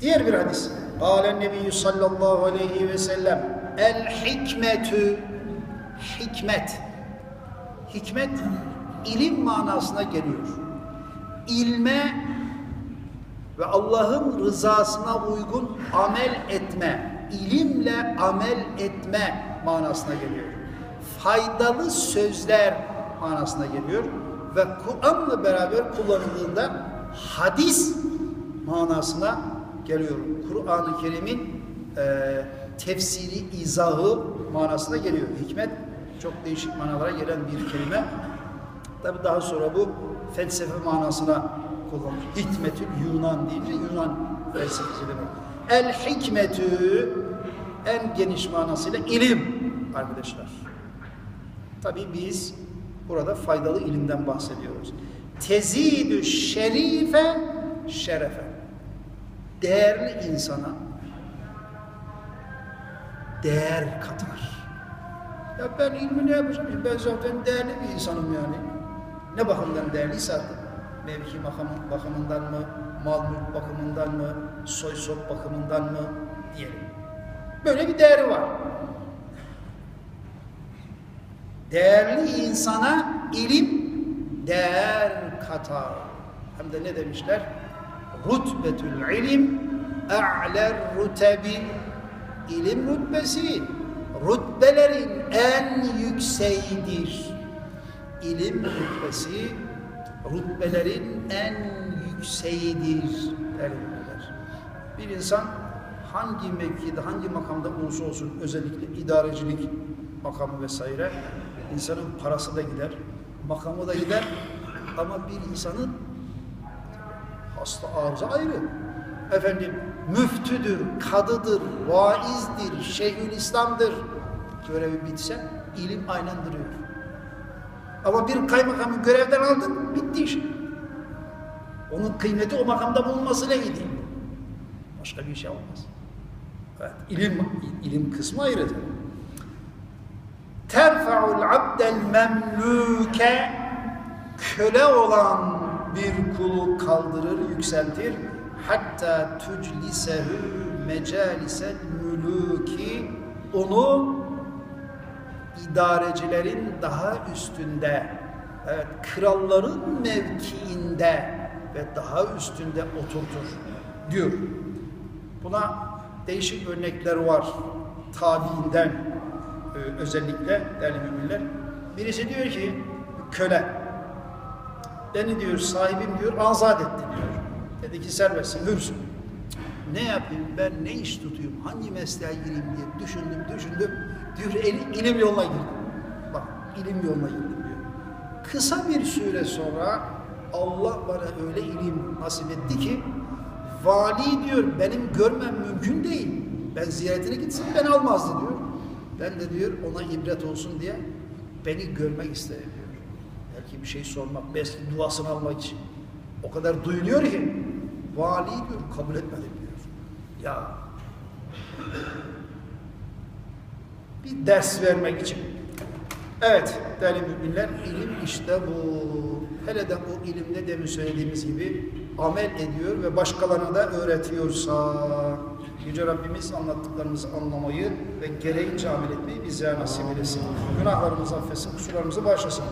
Diğer bir hadis. Kâlen nebiyyü sallallahu aleyhi ve sellem El hikmetü Hikmet Hikmet ilim manasına geliyor. İlme ve Allah'ın rızasına uygun amel etme, ilimle amel etme manasına geliyor. Faydalı sözler manasına geliyor ve Kur'an'la beraber kullanıldığında hadis manasına geliyor. Kur'an-ı Kerim'in e, tefsiri, izahı manasına geliyor. Hikmet çok değişik manalara gelen bir kelime. Tabi daha sonra bu felsefe manasına kullanılır. Hikmetül Yunan deyince Yunan felsefesi demek. El hikmetü en geniş manasıyla ilim arkadaşlar. Tabi biz burada faydalı ilimden bahsediyoruz. Tezidü şerife şerefe. Değerli insana değer katar. Ya ben ilmi ne yapacağım? Ben zaten değerli bir insanım yani. Ne bakımdan değerliyse artık. Mevki bakımı- bakımından mı, mal mülk bakımından mı, soy sop bakımından mı diyelim. Böyle bir değeri var. Değerli insana ilim değer katar. Hem de ne demişler? Rutbetül ilim a'ler rutebi ilim rütbesi rütbelerin en yükseğidir. İlim rütbesi rütbelerin en yükseğidir derler. Bir insan hangi mevkide, hangi makamda olursa olsun özellikle idarecilik makamı vesaire insanın parası da gider, makamı da gider ama bir insanın hasta arıza ayrı. Efendim müftüdür, kadıdır, vaizdir, şeyhülislamdır. Görevi bitse ilim aynen duruyor. Ama bir kaymakamı görevden aldın, bitti iş. Onun kıymeti o makamda bulunmasıyla ilgili. Başka bir şey olmaz. Evet, ilim, ilim kısmı ayrıdır. Terfa'ul abdel memlüke köle olan bir kulu kaldırır, yükseltir. Hatta tüclisehu mecalisel mülüki onu idarecilerin daha üstünde, evet, kralların mevkiinde ve daha üstünde oturtur diyor. Buna değişik örnekler var. Tabiinden e, özellikle değerli müminler. Birisi diyor ki köle beni diyor sahibim diyor azat etti diyor. Dedi ki serbestsin, hürsün. Ne yapayım ben ne iş tutayım, hangi mesleğe gireyim diye düşündüm düşündüm. Diyor "El- ilim yoluna girdim. Bak ilim yoluna girdim diyor. Kısa bir süre sonra Allah bana öyle ilim nasip etti ki vali diyor benim görmem mümkün değil. Ben ziyaretine gitsin ben almazdı diyor. Ben de diyor ona ibret olsun diye beni görmek istedi diyor. Belki bir şey sormak, belki duasını almak için. O kadar duyuluyor ki vali diyor kabul etmedi diyor. Ya bir ders vermek için. Evet değerli müminler ilim işte bu. Hele de o ilimde demin söylediğimiz gibi amel ediyor ve başkalarına da öğretiyorsa Yüce Rabbimiz anlattıklarımızı anlamayı ve gereğince amel etmeyi bize nasip eylesin. Günahlarımızı affetsin, kusurlarımızı bağışlasın.